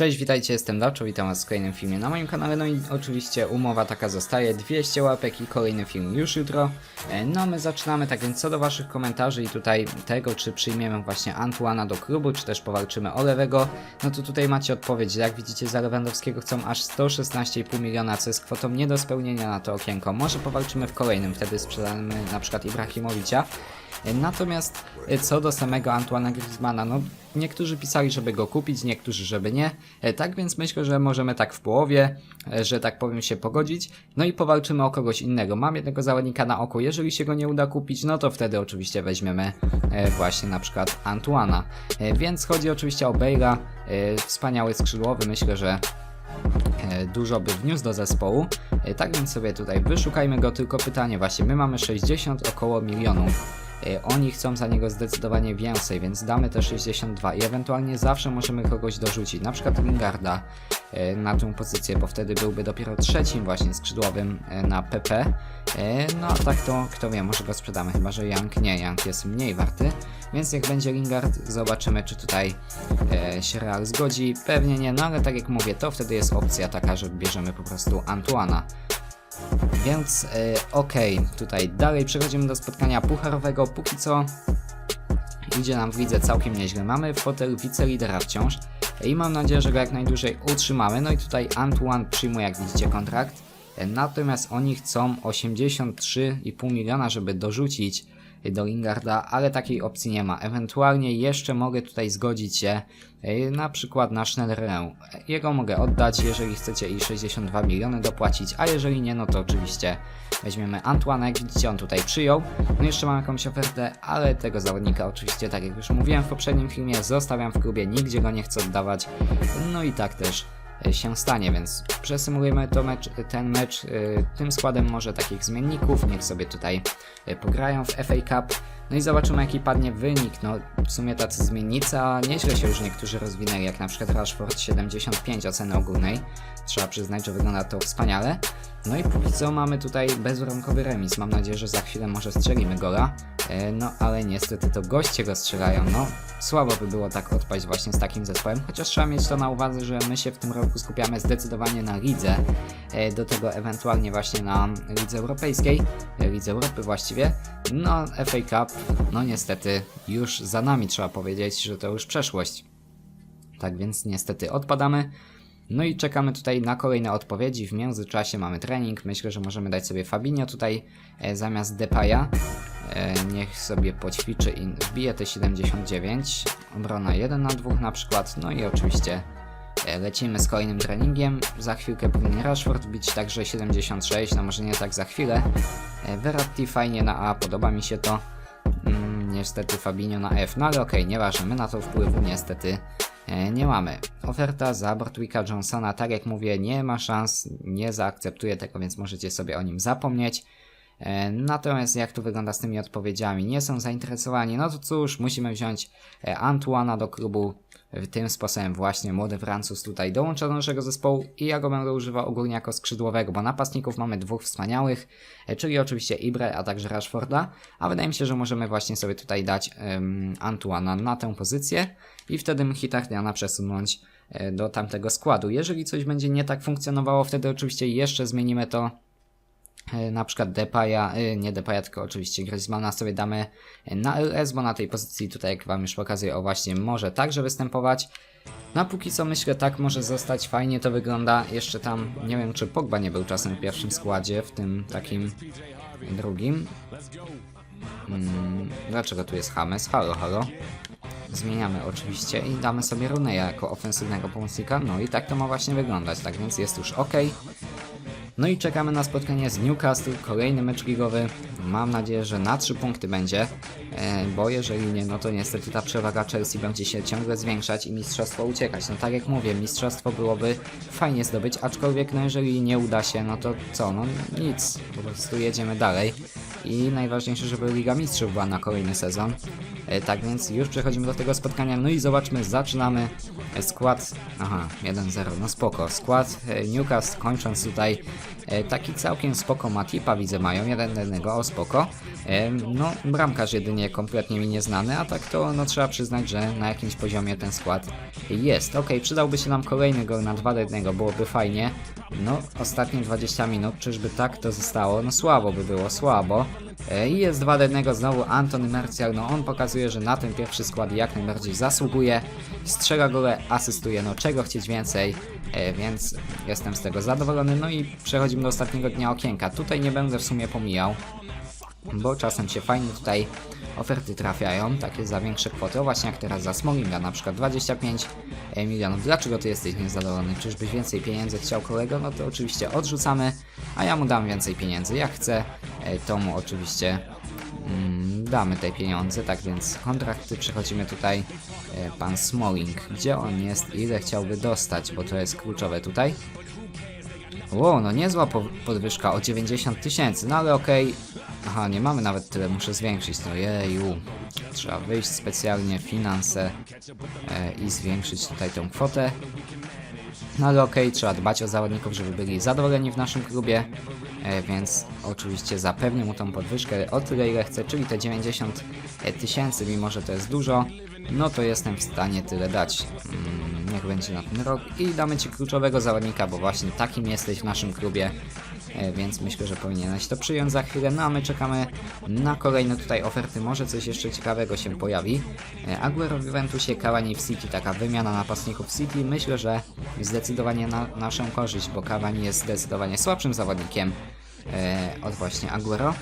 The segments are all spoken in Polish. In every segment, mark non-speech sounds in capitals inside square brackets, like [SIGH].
Cześć, witajcie, jestem Daczo, witam was w kolejnym filmie na moim kanale, no i oczywiście umowa taka zostaje, 200 łapek i kolejny film już jutro. E, No my zaczynamy, tak więc co do waszych komentarzy i tutaj tego, czy przyjmiemy właśnie Antuana do klubu, czy też powalczymy o lewego, no to tutaj macie odpowiedź, jak widzicie za Lewandowskiego chcą aż 116,5 miliona, co jest kwotą nie do spełnienia na to okienko. Może powalczymy w kolejnym, wtedy sprzedamy na przykład Ibrahimowicza. Natomiast e, co do samego Antoana Griezmana, no niektórzy pisali, żeby go kupić, niektórzy, żeby nie. E, Tak więc myślę, że możemy tak w połowie, e, że tak powiem, się pogodzić. No i powalczymy o kogoś innego. Mam jednego zawodnika na oku. Jeżeli się go nie uda kupić, no to wtedy oczywiście weźmiemy właśnie na przykład Antuana. Więc chodzi oczywiście o e, Wspaniały skrzydłowy. Myślę, że dużo by wniósł do zespołu. Tak więc sobie tutaj wyszukajmy go, tylko pytanie właśnie, my mamy 60 około milionów. E, Oni chcą za niego zdecydowanie więcej, więc damy te 62 i ewentualnie zawsze możemy kogoś dorzucić, na przykład Lingarda e, na tą pozycję, bo wtedy byłby dopiero trzecim właśnie skrzydłowym e, na PP. No a tak to kto wie, może go sprzedamy, chyba że Jank nie, Jank jest mniej warty, więc jak będzie Lingard, zobaczymy czy tutaj się Real zgodzi. Pewnie nie, no ale tak jak mówię, to wtedy jest opcja taka, że bierzemy po prostu Antuana. Więc e, okej, tutaj dalej przechodzimy do spotkania pucharowego. Póki co idzie nam w całkiem nieźle. Mamy fotel wicelidera wciąż i mam nadzieję, że go jak najdłużej utrzymamy. No i tutaj Antoine przyjmuje, jak widzicie, kontrakt. Natomiast oni chcą 83,5 miliona, żeby dorzucić do Lingarda, ale takiej opcji nie ma. Ewentualnie jeszcze mogę tutaj zgodzić się e, na przykład na Schnellerę. Jego mogę oddać, jeżeli chcecie i 62 miliony dopłacić, a jeżeli nie, no to oczywiście weźmiemy Antoine, widzicie on tutaj przyjął. No jeszcze mam jakąś ofertę, ale tego zawodnika oczywiście, tak jak już mówiłem w poprzednim filmie, zostawiam w klubie, nigdzie go nie chcę oddawać. No i tak też się stanie, więc przesymulujemy mecz, ten mecz y, tym składem może takich zmienników, niech sobie tutaj y, pograją w FA Cup. No i zobaczymy jaki padnie wynik. No w sumie tacy zmiennicy, a nieźle się już niektórzy rozwinęli, jak na przykład Rashford 75 oceny ogólnej. Trzeba przyznać, że wygląda to wspaniale. No i póki co mamy tutaj bezwarunkowy remis. Mam nadzieję, że za chwilę może strzelimy gola. E, No ale niestety to goście go strzelają. No słabo by było tak odpaść właśnie z takim zespołem. Chociaż trzeba mieć to na uwadze, że my się w tym roku skupiamy zdecydowanie na lidze. E, Do tego ewentualnie właśnie na lidze europejskiej. e, Lidze Europy właściwie. No FA Cup, no niestety już za nami trzeba powiedzieć, że to już przeszłość. Tak więc niestety odpadamy. No i czekamy tutaj na kolejne odpowiedzi. W międzyczasie mamy trening. Myślę, że możemy dać sobie Fabinho tutaj zamiast Depaya. E, niech sobie poćwiczy i wbije te 79. Obrona 1 na 2 na przykład. No i oczywiście e, lecimy z kolejnym treningiem. Za chwilkę powinien Rashford bić także 76. No może nie tak za chwilę. E, Verratti fajnie na A, podoba mi się to. Mm, niestety Fabinho na F. No ale okej, nieważne. My na to wpływu niestety nie mamy. Oferta za Bortwicka Johnsona, tak jak mówię, nie ma szans, nie zaakceptuję tego, więc możecie sobie o nim zapomnieć. E, Natomiast jak tu wygląda z tymi odpowiedziami? Nie są zainteresowani, no to cóż, musimy wziąć e, Antuana do klubu. W tym sposobem właśnie młody Francuz tutaj dołącza do naszego zespołu i ja go będę używał ogólnie jako skrzydłowego, bo napastników mamy dwóch wspaniałych, e, czyli oczywiście Ibre, a także Rashforda, a wydaje mi się, że możemy właśnie sobie tutaj dać um, Antuana na tę pozycję i wtedy Mkhitarjana przesunąć e, do tamtego składu. Jeżeli coś będzie nie tak funkcjonowało, wtedy oczywiście jeszcze zmienimy to e, na przykład Depaya, e, nie Depaya, tylko oczywiście Griezmana sobie damy e, na LS, bo na tej pozycji tutaj, jak wam już pokazuję, o właśnie może także występować. No a póki co myślę tak może zostać, fajnie to wygląda. Jeszcze tam, nie wiem czy Pogba nie był czasem w pierwszym składzie, w tym takim drugim. Hmm, dlaczego tu jest James? Halo, halo. Zmieniamy oczywiście i damy sobie Runeya jako ofensywnego pomocnika. No i tak to ma właśnie wyglądać, tak więc jest już ok. No i czekamy na spotkanie z Newcastle, kolejny mecz ligowy. Mam nadzieję, że na 3 punkty będzie, e, bo jeżeli nie, no to niestety ta przewaga Chelsea będzie się ciągle zwiększać i mistrzostwo uciekać. No tak jak mówię, mistrzostwo byłoby fajnie zdobyć, aczkolwiek no jeżeli nie uda się, no to co, no nic, po prostu jedziemy dalej. I najważniejsze, żeby Liga Mistrzów była na kolejny sezon. E, Tak więc już przechodzimy do tego spotkania. No i zobaczmy, zaczynamy e, skład. Aha, 1-0, no spoko. Skład e, Newcastle kończąc tutaj taki całkiem spoko Matipa widzę mają, jeden do jednego, o spoko. No, bramkarz jedynie kompletnie mi nieznany, a tak to no trzeba przyznać, że na jakimś poziomie ten skład Jest, ok, przydałby się nam kolejny gol na 2 do 1, byłoby fajnie. No, ostatnie 20 minut, czyżby tak to zostało? No słabo by było, słabo. E, I jest 2 do 1, znowu Antony Mercial, no on pokazuje, że na ten pierwszy skład jak najbardziej zasługuje. Strzela gole, asystuje, no czego chcieć więcej, e, więc jestem z tego zadowolony. No i przechodzimy do ostatniego dnia okienka. Tutaj nie będę w sumie pomijał, bo czasem się fajnie tutaj oferty trafiają, takie za większe kwoty, o właśnie jak teraz za Smolinga, na przykład 25 milionów. Dlaczego ty jesteś niezadowolony? Czyżbyś więcej pieniędzy chciał kolego? No to oczywiście odrzucamy, a ja mu dam więcej pieniędzy. Jak chcę, e, to mu oczywiście mm, damy te pieniądze, tak więc kontrakty przechodzimy tutaj, e, pan Smalling, gdzie on jest, ile chciałby dostać, bo to jest kluczowe tutaj. Wow, no niezła po podwyżka o 90 tysięcy, no ale okej. Aha, nie mamy nawet tyle, muszę zwiększyć, no jeju. Trzeba wyjść specjalnie finanse e, i zwiększyć tutaj tą kwotę. No ale okej, trzeba dbać o zawodników, żeby byli zadowoleni w naszym klubie, więc oczywiście zapewnię mu tą podwyżkę o tyle ile chcę, czyli te 90 tysięcy, mimo że to jest dużo, no to jestem w stanie tyle dać. Mm, niech będzie na ten rok i damy Ci kluczowego zawodnika, bo właśnie takim jesteś w naszym klubie, e, więc myślę, że powinieneś to przyjąć za chwilę. No a my czekamy na kolejne tutaj oferty, może coś jeszcze ciekawego się pojawi. E, Aguero w Juventusie, Cavani w City, taka wymiana napastników City, myślę, że zdecydowanie na naszą korzyść, bo Cavani jest zdecydowanie słabszym zawodnikiem e, od właśnie Aguero.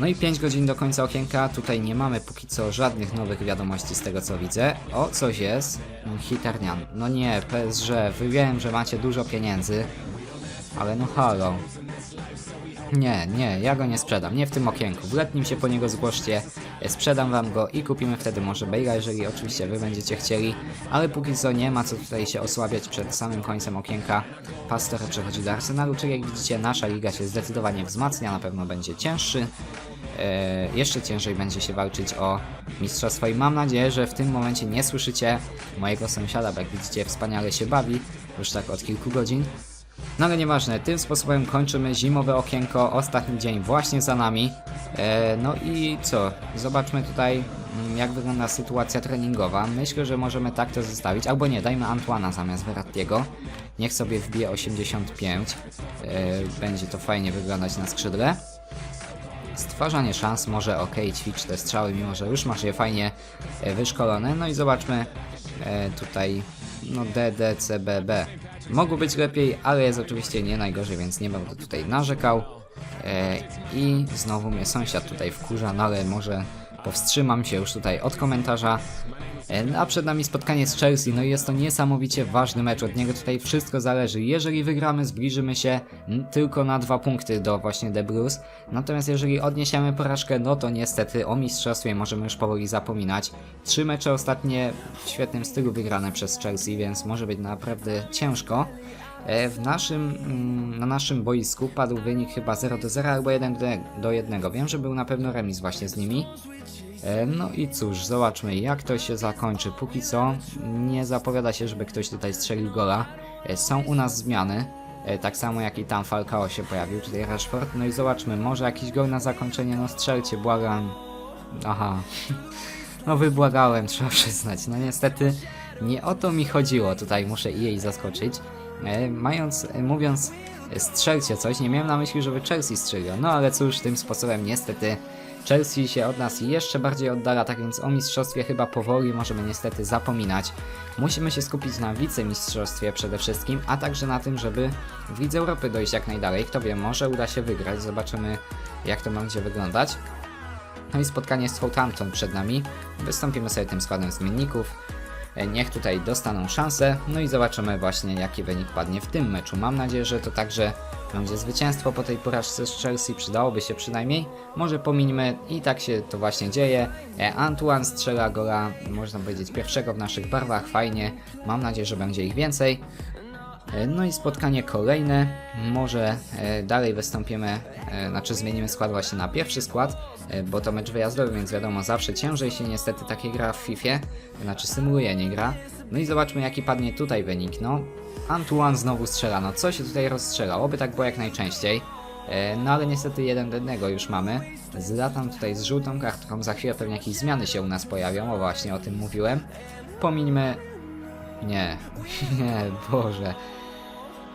No i 5 godzin do końca okienka, tutaj nie mamy póki co żadnych nowych wiadomości z tego co widzę. O, coś jest. Hitarnian. No nie, PSG, wiem, że macie dużo pieniędzy, ale no halo. Nie, nie, ja go nie sprzedam, nie w tym okienku. W letnim się po niego zgłoście, sprzedam wam go i kupimy wtedy może Bale'a, jeżeli oczywiście wy będziecie chcieli, ale póki co nie ma co tutaj się osłabiać przed samym końcem okienka. Pastor przechodzi do Arsenalu, czyli jak widzicie nasza liga się zdecydowanie wzmacnia, na pewno będzie cięższy. E, jeszcze ciężej będzie się walczyć o mistrzostwo i mam nadzieję, że w tym momencie nie słyszycie mojego sąsiada, bo jak widzicie wspaniale się bawi, już tak od kilku godzin. No ale nieważne, tym sposobem kończymy zimowe okienko, ostatni dzień właśnie za nami. E, no i co? Zobaczmy tutaj, mm, jak wygląda sytuacja treningowa. Myślę, że możemy tak to zostawić, albo nie, dajmy Antuana zamiast Verrattiego. Niech sobie wbije 85. E, będzie to fajnie wyglądać na skrzydle. Stwarzanie szans, może ok, ćwicz te strzały, mimo że już masz je fajnie e, wyszkolone. No i zobaczmy e, tutaj, no DDCBB. Mogło być lepiej, ale jest oczywiście nie najgorzej, więc nie będę tutaj narzekał. E, I znowu mnie sąsiad tutaj wkurza, no ale może powstrzymam się już tutaj od komentarza. E, A przed nami spotkanie z Chelsea, no i jest to niesamowicie ważny mecz, od niego tutaj wszystko zależy. Jeżeli wygramy, zbliżymy się tylko na dwa punkty do właśnie The Blues, natomiast jeżeli odniesiemy porażkę, no to niestety o mistrzostwie możemy już powoli zapominać. Trzy mecze ostatnie w świetnym stylu wygrane przez Chelsea, więc może być naprawdę ciężko. E, W naszym, mm, na naszym boisku padł wynik chyba 0 do 0 albo 1 do- do 1. Wiem, że był na pewno remis właśnie z nimi. E, No i cóż, zobaczmy jak to się zakończy. Póki co nie zapowiada się, żeby ktoś tutaj strzelił gola. E, Są u nas zmiany, e, tak samo jak i tam Falcao się pojawił, czyli Rashford. No i zobaczmy, może jakiś gol na zakończenie, no strzelcie, błagam. Aha, [LAUGHS] no wybłagałem, [LAUGHS] trzeba przyznać. No niestety nie o to mi chodziło, tutaj muszę jej zaskoczyć. Mając, mówiąc strzelcie coś, nie miałem na myśli, żeby Chelsea strzelił. No ale cóż, tym sposobem niestety Chelsea się od nas jeszcze bardziej oddala, tak więc o mistrzostwie chyba powoli możemy niestety zapominać. Musimy się skupić na wicemistrzostwie przede wszystkim, a także na tym, żeby w Lidze Europy dojść jak najdalej. Kto wie, może uda się wygrać, zobaczymy jak to będzie wyglądać. No i spotkanie z Southampton przed nami. Wystąpimy sobie tym składem zmienników. Niech tutaj dostaną szansę. No i zobaczymy właśnie jaki wynik padnie w tym meczu. Mam nadzieję, że to także będzie zwycięstwo po tej porażce z Chelsea. Przydałoby się przynajmniej. Może pomińmy i tak się to właśnie dzieje. E, Antoine strzela gola, można powiedzieć pierwszego w naszych barwach. Fajnie. Mam nadzieję, że będzie ich więcej. E, No i spotkanie kolejne. Może e, dalej wystąpimy, e, znaczy zmienimy skład właśnie na pierwszy skład, bo to mecz wyjazdowy, więc wiadomo, zawsze ciężej się niestety takie gra w FIFA, znaczy symuluje, nie gra. No i zobaczmy jaki padnie tutaj wynik. No, Antoine znowu strzela, no co się tutaj rozstrzela? Oby tak było jak najczęściej. No ale niestety jeden do jednego już mamy. Zlatam tutaj z żółtą kartką, za chwilę pewnie jakieś zmiany się u nas pojawią, o właśnie o tym mówiłem. Pomińmy Nie, [LAUGHS] nie, Boże.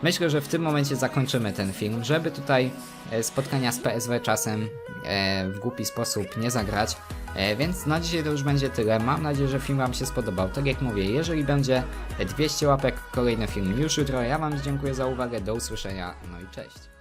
Myślę, że w tym momencie zakończymy ten film, żeby tutaj e, spotkania z PSW czasem e, w głupi sposób nie zagrać. E, Więc na dzisiaj to już będzie tyle. Mam nadzieję, że film Wam się spodobał. Tak jak mówię, jeżeli będzie 200 łapek, kolejny film już jutro. Ja Wam dziękuję za uwagę, do usłyszenia, no i cześć.